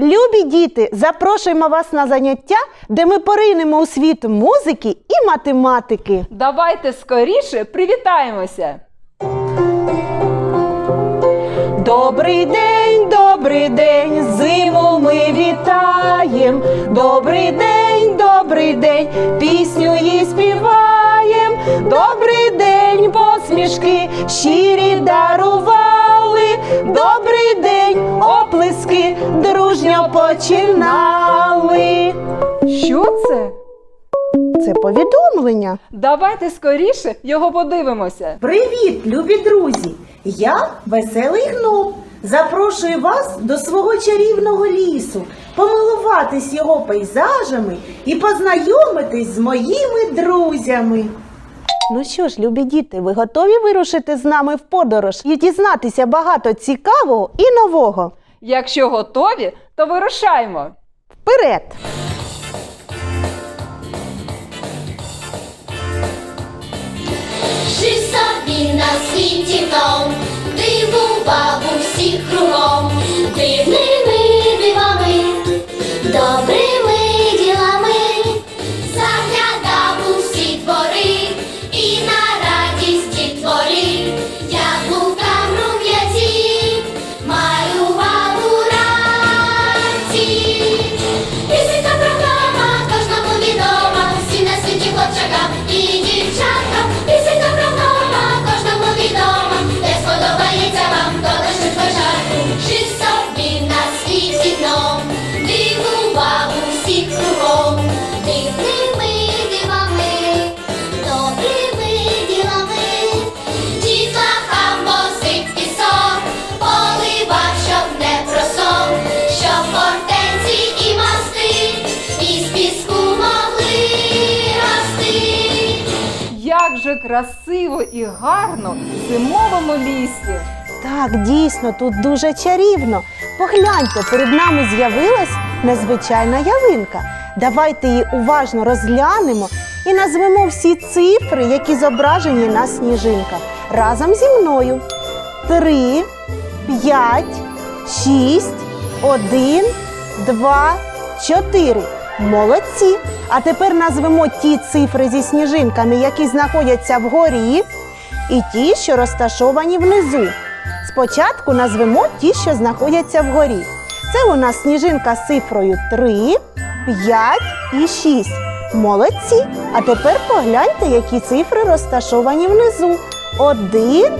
Любі діти! Запрошуємо вас на заняття, де ми поринемо у світ музики і математики. Давайте скоріше привітаємося. Добрий день, добрий день, зиму ми вітаєм. Добрий день, добрий день, пісню їй співаєм. Добрий день, посмішки щирі дарували. Добрий день, оплески дружньо починали. Що це? Це повідомлення. Давайте скоріше його подивимося. Привіт, любі друзі! Я веселий гном. Запрошую вас до свого чарівного лісу, помилуватись його пейзажами і познайомитись з моїми друзями. Ну що ж, любі діти, ви готові вирушити з нами в подорож і дізнатися багато цікавого і нового? Якщо готові, то вирушаємо. Вперед! Жив собі на світі том, дивував усіх кругом, дивними красиво і гарно в зимовому лісі. Так, дійсно, тут дуже чарівно. Погляньте, перед нами з'явилась незвичайна ялинка. Давайте її уважно розглянемо і назвемо всі цифри, які зображені на сніжинках. Разом зі мною. Три, п'ять, шість, один, два, чотири. Молодці! А тепер назвемо ті цифри зі сніжинками, які знаходяться вгорі, і ті, що розташовані внизу. Спочатку назвемо ті, що знаходяться вгорі. Це у нас сніжинка з цифрою 3, 5 і 6. Молодці! А тепер погляньте, які цифри розташовані внизу. 1,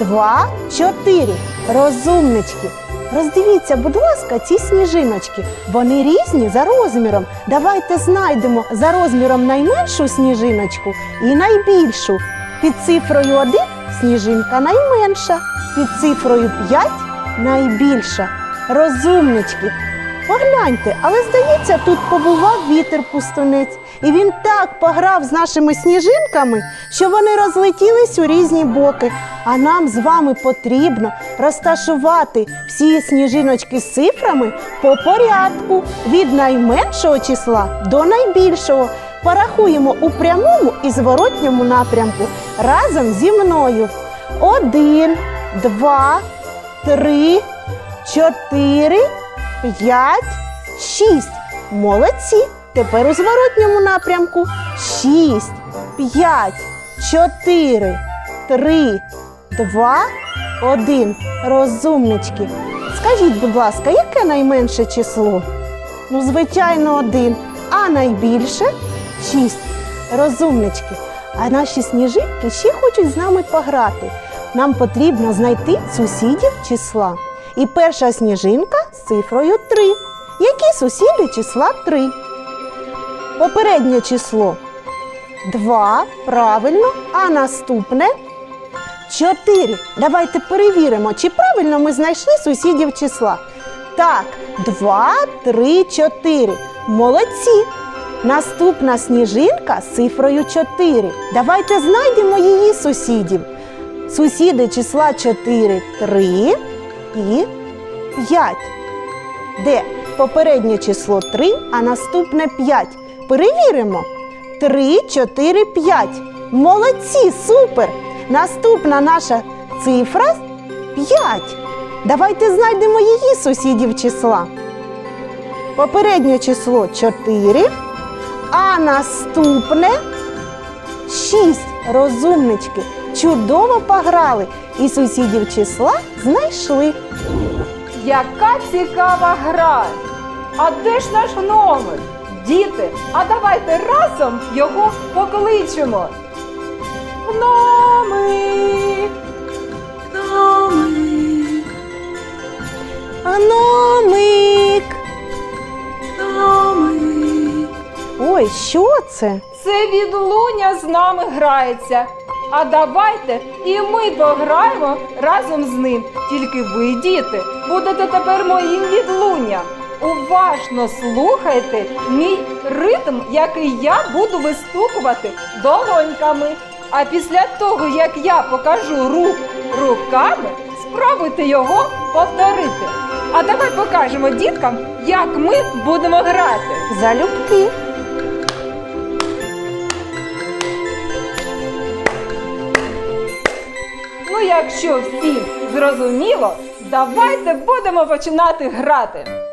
2, 4. Розумнички. Роздивіться, будь ласка, ці сніжиночки. Вони різні за розміром. Давайте знайдемо за розміром найменшу сніжиночку і найбільшу. Під цифрою 1 сніжинка найменша, під цифрою 5 найбільша. Розумнички. Погляньте, але здається, тут побував вітер пустунець, і він так пограв з нашими сніжинками, що вони розлетілись у різні боки. А нам з вами потрібно розташувати всі сніжиночки з цифрами по порядку від найменшого числа до найбільшого. Порахуємо у прямому і зворотньому напрямку разом зі мною. Один, два, три, чотири, п'ять, шість. Молодці. Тепер у зворотньому напрямку. Шість, п'ять, чотири, три, два, один. Розумнички. Скажіть, будь ласка, яке найменше число? Ну, звичайно, один. А найбільше шість. Розумнички. А наші сніжинки ще хочуть з нами пограти. Нам потрібно знайти сусідів числа. І перша сніжинка з цифрою 3. Які сусіди числа 3? Попереднє число 2. Правильно. А наступне 4. Давайте перевіримо, чи правильно ми знайшли сусідів числа. Так, 2, 3, 4. Молодці. Наступна сніжинка з цифрою 4. Давайте знайдемо її сусідів. Сусіди числа 4, 3 і 5. Де попереднє число 3, а наступне 5. Перевіримо. 3, 4, 5. Молодці, супер! Наступна наша цифра 5. Давайте знайдемо її сусідів числа. Попереднє число 4, а наступне 6. Розумнички. Чудово пограли і сусідів числа знайшли. Яка цікава гра! А де ж наш гномик? Діти, а давайте разом його покличемо. Гномик! Гномик! Гномик! Гномик! Ой, що це? Це відлуня з нами грається. А давайте і ми пограємо разом з ним. Тільки ви, діти, будете тепер моїм відлунням. Уважно слухайте мій ритм, який я буду вистукувати долоньками. А після того, як я покажу рух руками, спробуйте його повторити. А давай покажемо діткам, як ми будемо грати. Залюбки. Якщо всім зрозуміло, давайте будемо починати грати.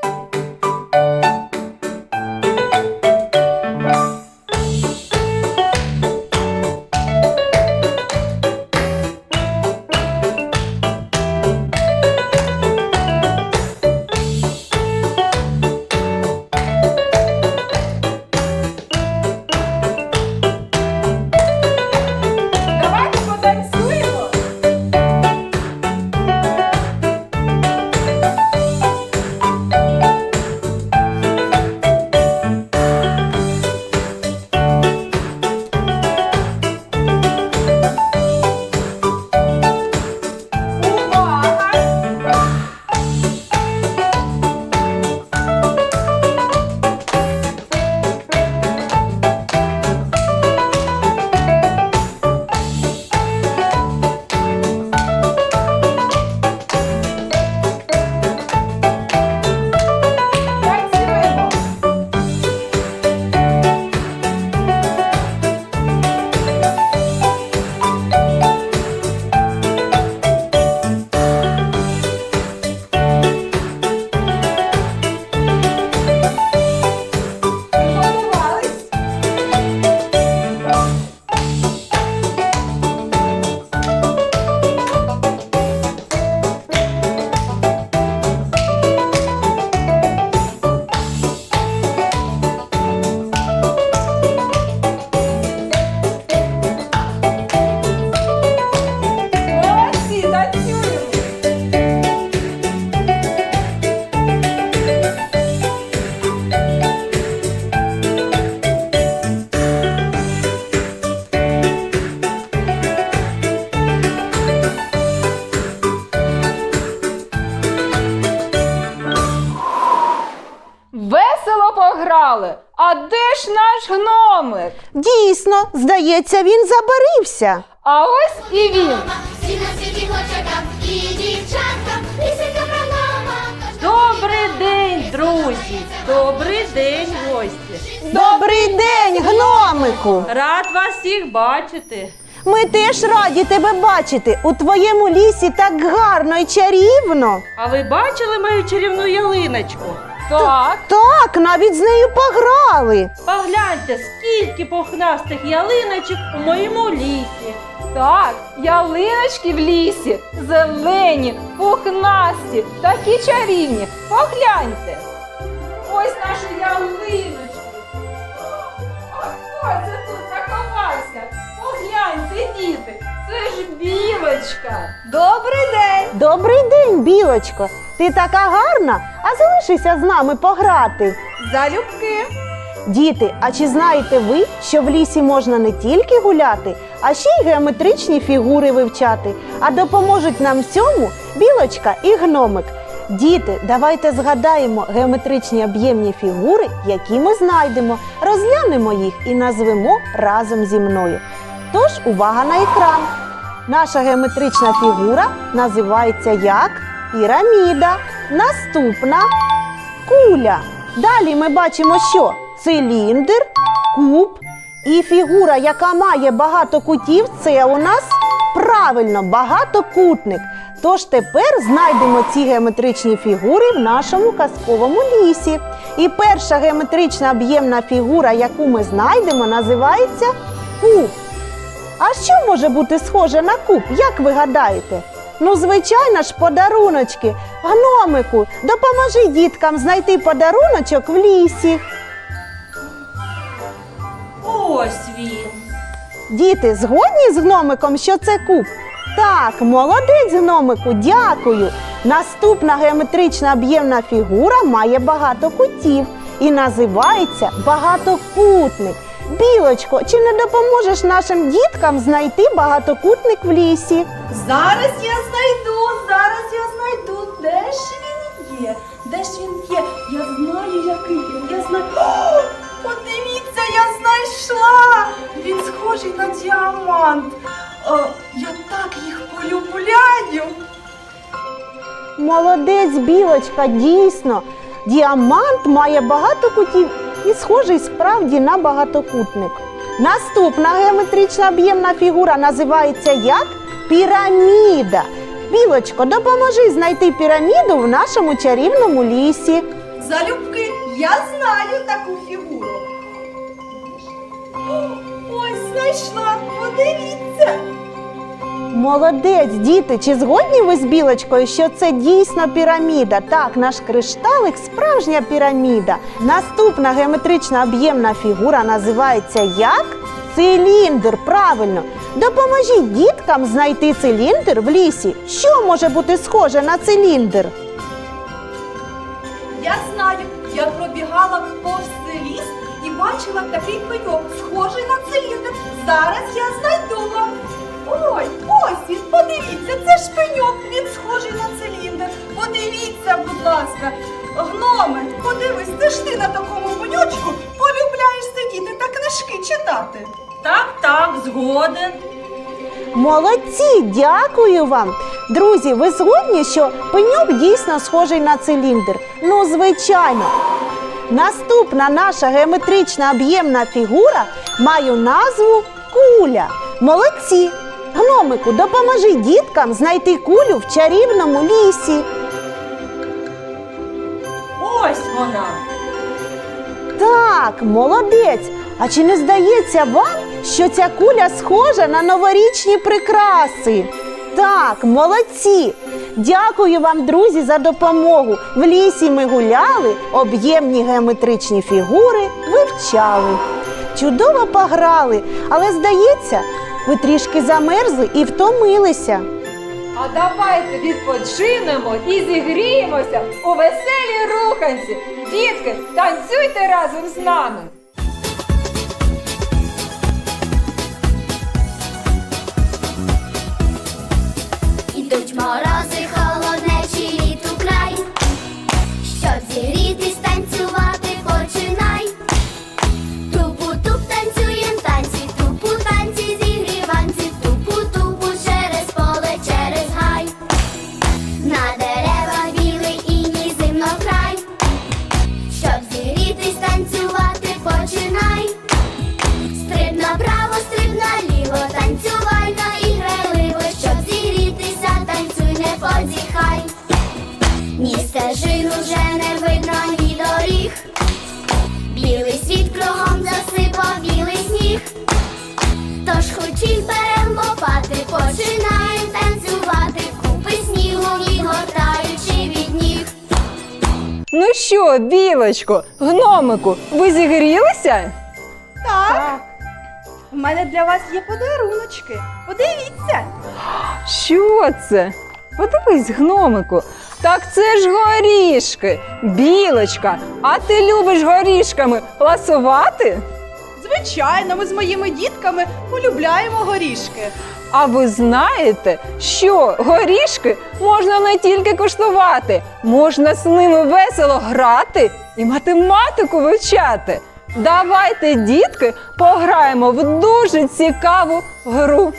Здається, він забарився. А ось і він. Всі на світі хлопчакам і дівчаткам, пісенька про гнома. Добрий день, друзі! Добрий день, гості! Добрий день, гномику! Рад вас всіх бачити. Ми теж раді тебе бачити. У твоєму лісі так гарно і чарівно. А ви бачили мою чарівну ялиночку? Так. Так, навіть з нею пограли. Погляньте, скільки пухнастих ялиночок у моєму лісі. Так, ялиночки в лісі, зелені, пухнасті, такі чарівні. Погляньте. Ось наші ялиночки. А хто це тут заховався? Погляньте, діти, це ж білочка. Добрий день! Добрий день, білочко. Ти така гарна, а залишися з нами пограти. Залюбки. Діти, а чи знаєте ви, що в лісі можна не тільки гуляти, а ще й геометричні фігури вивчати? А допоможуть нам в цьому білочка і гномик. Діти, давайте згадаємо геометричні об'ємні фігури, які ми знайдемо, розглянемо їх і назвемо разом зі мною. Тож увага на екран. Наша геометрична фігура називається як піраміда. Наступна куля. Далі ми бачимо, що циліндр, куб і фігура, яка має багато кутів, це у нас правильно багатокутник. Тож тепер знайдемо ці геометричні фігури в нашому казковому лісі. І перша геометрична об'ємна фігура, яку ми знайдемо, називається куб. А що може бути схоже на куб, як ви гадаєте? Ну, звичайно ж, подаруночки. Гномику, допоможи діткам знайти подаруночок в лісі. Ось він. Діти, згодні з гномиком, що це куб? Так, молодець гномику, дякую. Наступна геометрична об'ємна фігура має багато кутів і називається багатокутник. Білочко, чи не допоможеш нашим діткам знайти багатокутник в лісі? Зараз я знайду, зараз я знайду. Де ж він є? Де ж він є? Я знаю, який він. Я знаю. О, подивіться, я знайшла. Він схожий на діамант. О, я так їх полюбляю. Молодець, білочка, дійсно. Діамант має багато кутів і схожий справді на багатокутник. Наступна геометрична об'ємна фігура називається як піраміда. Білочко, допоможи знайти піраміду в нашому чарівному лісі. Залюбки, я знаю таку фігуру. Ось знайшла. Подивіться. Молодець, діти, чи згодні ви з білочкою, що це дійсно піраміда? Так, наш кришталик справжня піраміда. Наступна геометрична об'ємна фігура називається як циліндр. Правильно. Допоможіть діткам знайти циліндр в лісі. Що може бути схоже на циліндр? Я знаю, я пробігала повз ліс і бачила такий пеньок, схожий на циліндр. Зараз я знайду вам. Ой, ось він, подивіться, це ж пеньок, він схожий на циліндр. Подивіться, будь ласка. Гноме, подивись, це ж ти на такому пеньочку полюбляєш сидіти та книжки читати. Так, так, згоден. Молодці, дякую вам. Друзі, ви згодні, що пеньок дійсно схожий на циліндр? Ну, звичайно. Наступна наша геометрична об'ємна фігура має назву куля. Молодці! Гномику, допоможи діткам знайти кулю в чарівному лісі. Ось вона. Так, молодець. А чи не здається вам, що ця куля схожа на новорічні прикраси? Так, молодці. Дякую вам, друзі, за допомогу. В лісі ми гуляли, об'ємні геометричні фігури вивчали. Чудово пограли, але здається, ви трішки замерзли і втомилися. А давайте відпочинемо і зігріємося у веселій руханці. Дітки, танцюйте разом з нами. Позіхай. Ні стежин уже не видно, ні доріг. Білий світ кругом засипав білий сніг. Тож хочів берем лопати, починаєм танцювати, купи снігу відгортаючи від ніг. Ну що, білочко, гномику, ви зігрілися? Так. У мене для вас є подаруночки. Подивіться. Що це? Подивись, гномику. Так це ж горішки. Білочка, а ти любиш горішками ласувати? Звичайно, ми з моїми дітками полюбляємо горішки. А ви знаєте, що горішки можна не тільки куштувати, можна з ними весело грати і математику вивчати. Давайте, дітки, пограємо в дуже цікаву гру.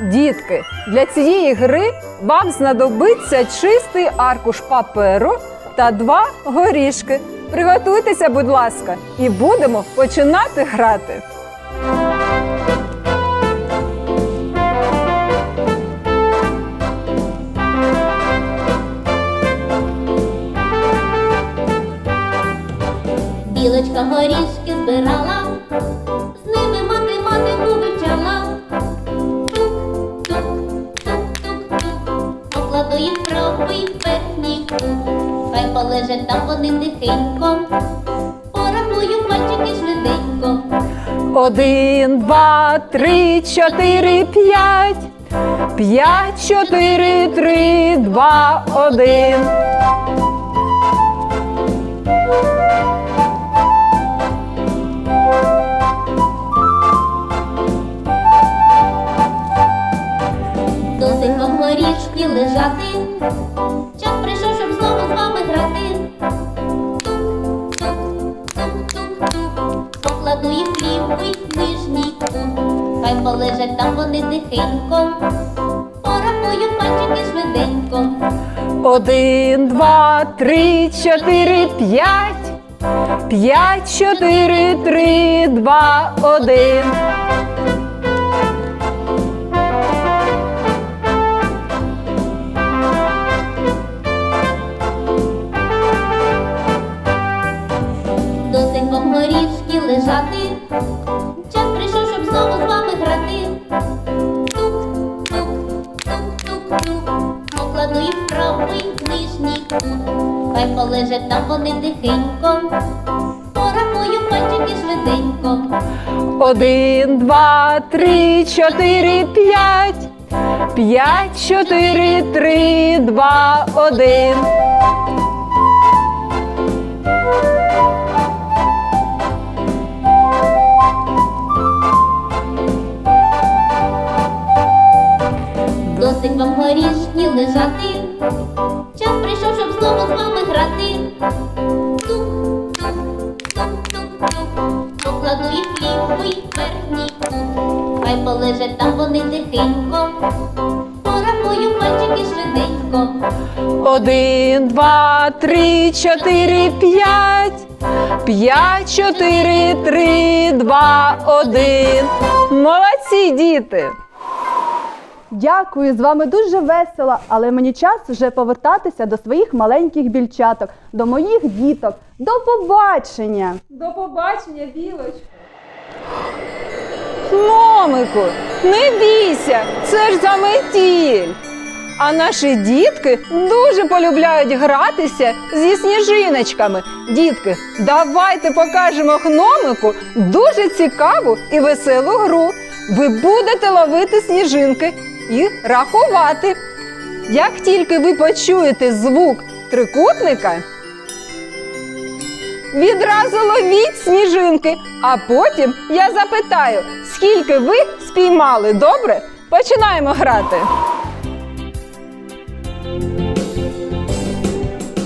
Дітки, для цієї гри вам знадобиться чистий аркуш паперу та два горішки. Приготуйтеся, будь ласка, і будемо починати грати. Білочка горішки збирала. Хай полежать там вони тихенько, порахую пальчики швиденько. Один, два, три, чотири, п'ять. П'ять, чотири, три, два, один. Досить вам горішки лежати. Час прийшов, Хай полежать там вони тихенько. Порахую пальчики швиденько. Один, два, три, чотири, п'ять. П'ять, чотири, три, два, один. Там вони тихенько. Порахую пальчики швиденько. Один, два, три, чотири, п'ять. П'ять, чотири, три, два, один. Досить вам горішки лежати. Час прийшов, щоб знову з вами грати. Покладу їх лівий верхній кут. Хай полежать там вони тихенько. Порахую пальчики швиденько. Один, два, три, чотири, п'ять. П'ять, чотири, три, два, один. Молодці, діти! Дякую, з вами дуже весело, але мені час вже повертатися до своїх маленьких більчаток, до моїх діток. До побачення! До побачення, білочко. Номику, не бійся, це ж заметіль. А наші дітки дуже полюбляють гратися зі сніжиночками. Дітки, давайте покажемо гномику дуже цікаву і веселу гру. Ви будете ловити сніжинки і рахувати. Як тільки ви почуєте звук трикутника, Відразу ловіть сніжинки, а потім я запитаю, скільки ви спіймали. Добре? Починаємо грати.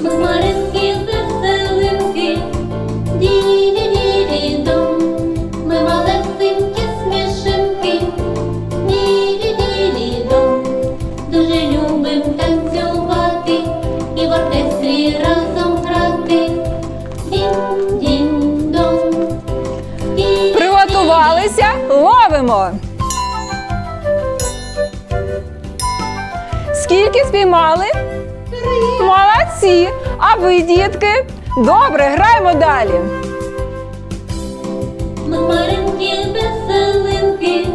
Хмаринки, веселинки, ділі-ділі-дом. Спіймали? Три. Молодці. А ви, дітки? Добре, граємо далі. Ми хмаринки, веселинки,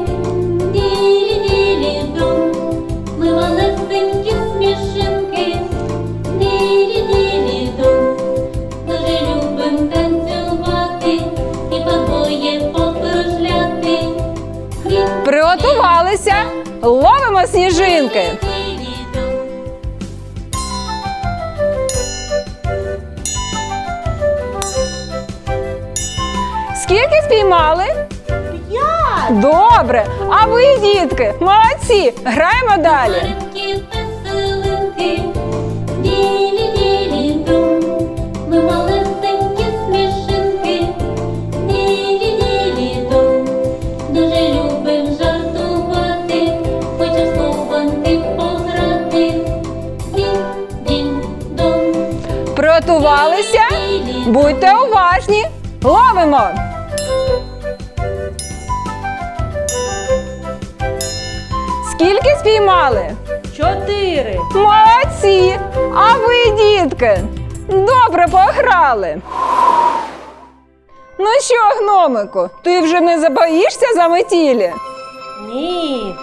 ділі-ділі-дом. Ми малесенькі смішинки. Дуже любим танцювати і подвоє покружляти. Приготувалися? Ловимо сніжинки. Добре. А ви, дітки, молодці. Граємо далі. Хмаринки, веселинки, ділі-ділі-дом. Ми Скільки спіймали? Чотири. Молодці! А ви, дітки, добре пограли. Ну що, гномику, ти вже не забоїшся за метілі? Ні.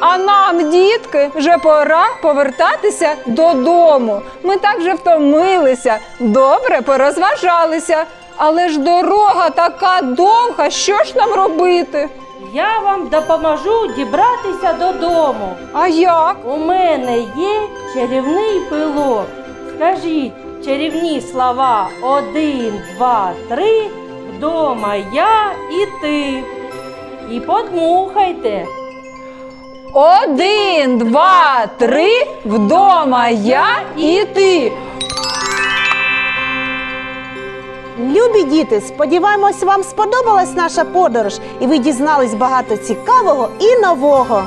А нам, дітки, вже пора повертатися додому. Ми так вже втомилися, добре порозважалися. Але ж дорога така довга, що ж нам робити? Я вам допоможу дібратися додому. А як? У мене є чарівний пилок. Скажіть чарівні слова один, два, три. Вдома я і ти. І подмухайте. Один, два, три, вдома я і ти. Любі діти, сподіваємось, вам сподобалась наша подорож, і ви дізнались багато цікавого і нового.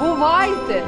Бувайте!